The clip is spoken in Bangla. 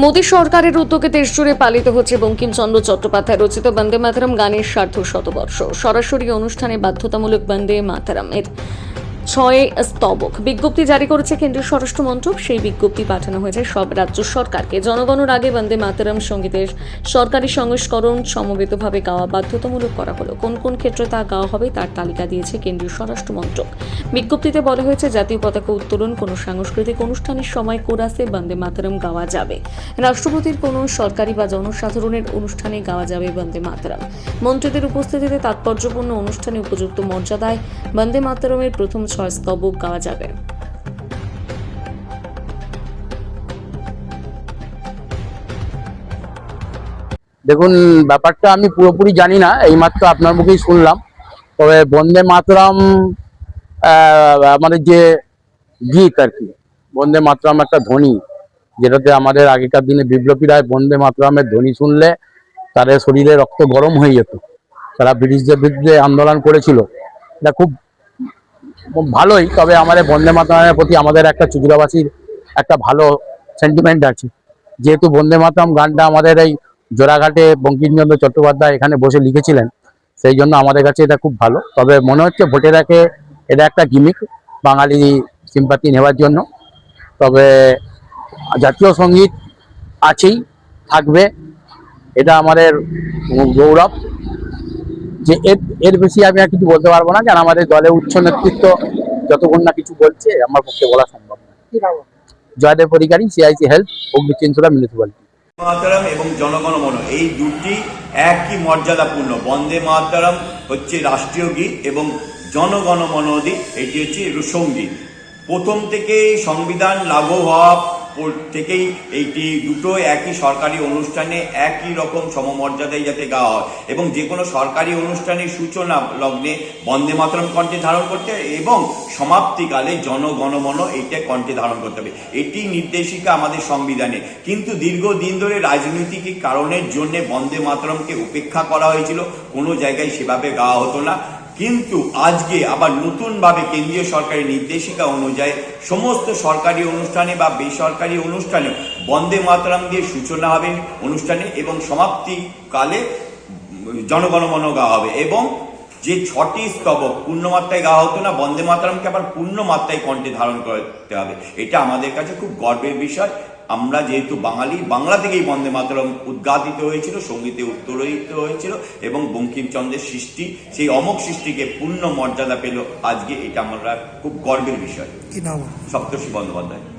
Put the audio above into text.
মোদী সরকারের উদ্যোগে দেশজুড়ে পালিত হচ্ছে বঙ্কিমচন্দ্র চট্টোপাধ্যায় রচিত বন্দে মাতারাম গানের সার্ধ শতবর্ষ। সরাসরি অনুষ্ঠানে বাধ্যতামূলক বন্দে মাতারাম। এর ছয় স্তবক। বিজ্ঞপ্তি জারি করেছে কেন্দ্রীয় স্বরাষ্ট্র মন্ত্রক। সেই বিজ্ঞপ্তি পাঠানো হয়েছে সব রাজ্য সরকারকে। জনগণের আগে বন্দে মাতরম সঙ্গীতের সরকারি সংস্করণ সমবেতভাবে গাওয়া বাধ্যতামূলক করা হলো। কোন কোন ক্ষেত্রে তা গাওয়া হবে তার তালিকা দিয়েছে কেন্দ্রীয় স্বরাষ্ট্র মন্ত্রক। বিজ্ঞপ্তিতে বলা হয়েছে, জাতীয় পতাকা উত্তোলন কোনো সাংস্কৃতিক অনুষ্ঠানের সময় কোরাসে বন্দে মাতরম গাওয়া যাবে। রাষ্ট্রপতির কোনো সরকারি বা জনসাধারণের অনুষ্ঠানে গাওয়া যাবে বন্দে মাতরম। মন্ত্রীদের উপস্থিতিতে তাৎপর্যপূর্ণ অনুষ্ঠানে উপযুক্ত মর্যাদায় বন্দে মাতরমের প্রথম ছয় স্তবক গাওয়া যাবে। দেখুন, ব্যাপারটা আমি পুরোপুরি জানি না, এইমাত্র আপনার মুখেই শুনলাম। তবে বন্দে মাতরম আমাদের যে গীত আর কি, বন্দে মাতরম একটা ধ্বনি, যেটাতে আমাদের আগেকার দিনে বিপ্লবীরা বন্দে মাতরমের ধ্বনি শুনলে তাদের শরীরে রক্ত গরম হয়ে যেত। তারা ব্রিটিশদের বিরুদ্ধে আন্দোলন করেছিল। এটা খুব ভালোই, তবে আমাদের বন্দে মাতরমের প্রতি আমাদের একটা চুচুড়াবাসীর একটা ভালো সেন্টিমেন্ট আছে। যেহেতু বন্দে মাতরম গানটা আমাদের এই জোড়াঘাটে বঙ্কিমচন্দ্র চট্টোপাধ্যায় এখানে বসে লিখেছিলেন, সেই জন্য আমাদের কাছে এটা খুব ভালো। তবে মনে হচ্ছে ভোটের আগে এটা একটা গিমিক বাঙালি সিম্পাতি নেওয়ার জন্য। তবে জাতীয় সংগীত আছেই, থাকবে। এটা আমাদের গৌরব। যে এর এর বেশি আমি আর কিছু বলতে পারব না কারণ আমাদের দলের উচ্চ নেতৃত্ব যতক্ষণ না কিছু বলছে আমার পক্ষে বলা সম্ভব না। জয়দেব অধিকারী সিআইসি হেলথ অগ্নিচিন্তুরা মিউনিসিপ্যালিটি মাতারাম এবং জনগণমন এই দুটি একই মর্যাদাপূর্ণ। বন্দে মাতারাম হচ্ছে রাষ্ট্রীয় গীত এবং জনগণমনদি এটি হচ্ছে সংগীত প্রথম থেকেই সংবিধান লাগু হওয়া পর থেকেই এইটি দুটো একই সরকারি অনুষ্ঠানে একই রকম সমমর্যাদায় যাতে গাওয়া হয়। এবং যে কোনো সরকারি অনুষ্ঠানের সূচনা লগ্নে বন্দে মাতরম কণ্ঠে ধারণ করতে এবং সমাপ্তিকালে জনগণমন এইটা কণ্ঠে ধারণ করতে হবে। এটি নির্দেশিকা আমাদের সংবিধানে। কিন্তু দীর্ঘদিন ধরে রাজনৈতিক কারণের জন্য বন্দে মাতরমকে উপেক্ষা করা হয়েছিল। কোনো জায়গায় সেভাবে গাওয়া হতো না। কিন্তু আজকে আবার নতুনভাবে কেন্দ্রীয় সরকারের নির্দেশিকা অনুযায়ী সমস্ত সরকারি অনুষ্ঠানে বা বেসরকারি অনুষ্ঠানে বন্দে মাতরম দিয়ে সূচনা হবে অনুষ্ঠানে এবং সমাপ্তিকালে জনগণমন গাওয়া হবে এবং যে ছটি স্তবক পূর্ণমাত্রায় গাওয়া হতো না, বন্দে মাতরমকে আবার পূর্ণ মাত্রায় কণ্ঠে ধারণ করতে হবে। এটা আমাদের কাছে খুব গর্বের বিষয়। আমরা যেহেতু বাঙালি বাংলা থেকেই বন্দে মাতরম উদ্ঘাটিত হয়েছিল সঙ্গীতে উত্তোলিত হয়েছিল এবং বঙ্কিমচন্দ্রের সৃষ্টি সেই অমক সৃষ্টিকে পূর্ণ মর্যাদা পেল আজকে এটা আমরা খুব গর্বের বিষয়। সপ্তর্ষি বন্দ্যোপাধ্যায়।